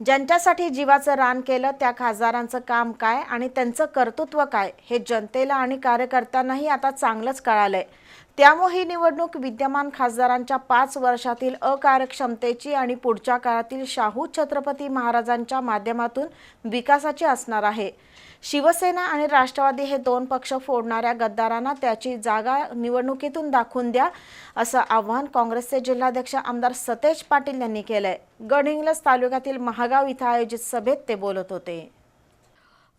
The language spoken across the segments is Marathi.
ज्यांच्यासाठी जीवाचं रान केलं त्या खासदारांचं काम काय आणि त्यांचं कर्तृत्व काय हे जनतेला आणि कार्यकर्त्यांनाही आता चांगलंच कळालंय. त्यामुळे ही निवडणूक विद्यमान खासदारांच्या पाच वर्षातील अकार्यक्षमतेची आणि पुढच्या काळातील शाहू छत्रपती महाराजांच्या माध्यमातून विकासाची असणार आहे. शिवसेना आणि राष्ट्रवादी हे दोन पक्ष फोडणाऱ्या गद्दारांना त्याची जागा निवडणुकीतून दाखवून द्या असं आव्हान काँग्रेसचे जिल्हाध्यक्ष आमदार सतेज पाटील यांनी केलंय. गडहिंग्लज तालुक्यातील महागाव इथं आयोजित सभेत ते बोलत होते.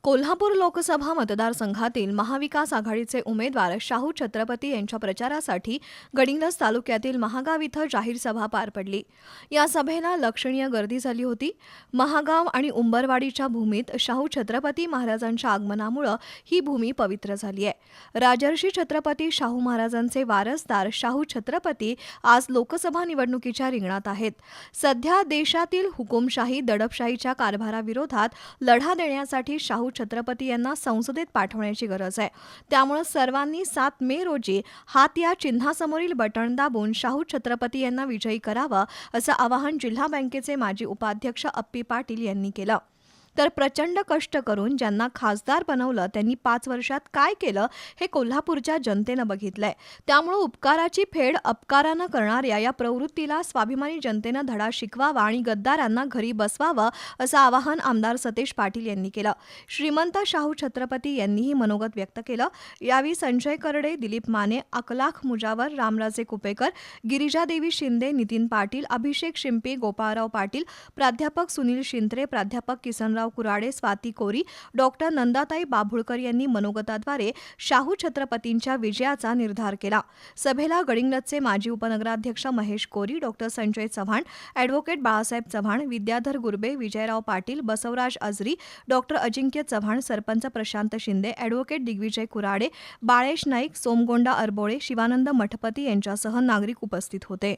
कोल्हापूर लोकसभा मतदारसंघातील महाविकास आघाडीचे उमेदवार शाहू छत्रपती यांच्या प्रचारासाठी गडिंगलज तालुक्यातील महागाव इथं जाहीर सभा पार पडली. या सभेला लक्षणीय गर्दी झाली होती. महागाव आणि उंबरवाडीच्या भूमीत शाहू छत्रपती महाराजांच्या आगमनामुळं ही भूमी पवित्र झाली आहे. राजर्षी छत्रपती शाहू महाराजांचे वारसदार शाहू छत्रपती आज लोकसभा निवडणुकीच्या रिंगणात आहेत. सध्या देशातील हुकुमशाही दडपशाहीच्या कारभाराविरोधात लढा देण्यासाठी शाहू छत्रपती यांना संसदेत पाठवण्याची गरज आहे. त्यामुळे सर्वांनी सात मे रोजी हात या चिन्हासमोरील बटण दाबून शाहू छत्रपती यांना विजयी करावं असं आवाहन जिल्हा बँकेचे माजी उपाध्यक्ष अप्पी पाटील यांनी केलं. तर प्रचंड कष्ट करून ज्यांना खासदार बनवलं त्यांनी पाच वर्षात काय केलं हे कोल्हापूरच्या जनतेनं बघितलंय. त्यामुळं उपकाराची फेड अपकारानं करणाऱ्या या प्रवृत्तीला स्वाभिमानी जनतेनं धडा शिकवावा आणि गद्दारांना घरी बसवावं असं आवाहन आमदार सतेज पाटील यांनी केलं. श्रीमंत शाहू छत्रपती यांनीही मनोगत व्यक्त केलं. यावेळी संजय करडे दिलीप माने अकलाख मुजावर रामराजे कुपेकर गिरिजादेवी शिंदे नितीन पाटील अभिषेक शिंपी गोपाळराव पाटील प्राध्यापक सुनील शिंत्रे प्राध्यापक किसनराव कुराडे स्वाती कोरी डॉक्टर नंदाताई बाभुळकर यांनी मनोगताद्वारे शाहू छत्रपतींच्या विजयाचा निर्धार केला. सभेला गडिंगलचे माजी उपनगराध्यक्ष Mahesh Kori doctor Sanjay Chavan advocate Balasaheb Chavan Vidyadhar Gurbe Vijayrao Patil Basavaraj Ajari doctor Ajinkya Chavan sarpanch Prashant Shinde advocate Digvijay Kurade Balesh Naik Somgonda Arbole Shivanand Mathpati यांच्यासह नागरिक उपस्थित होते.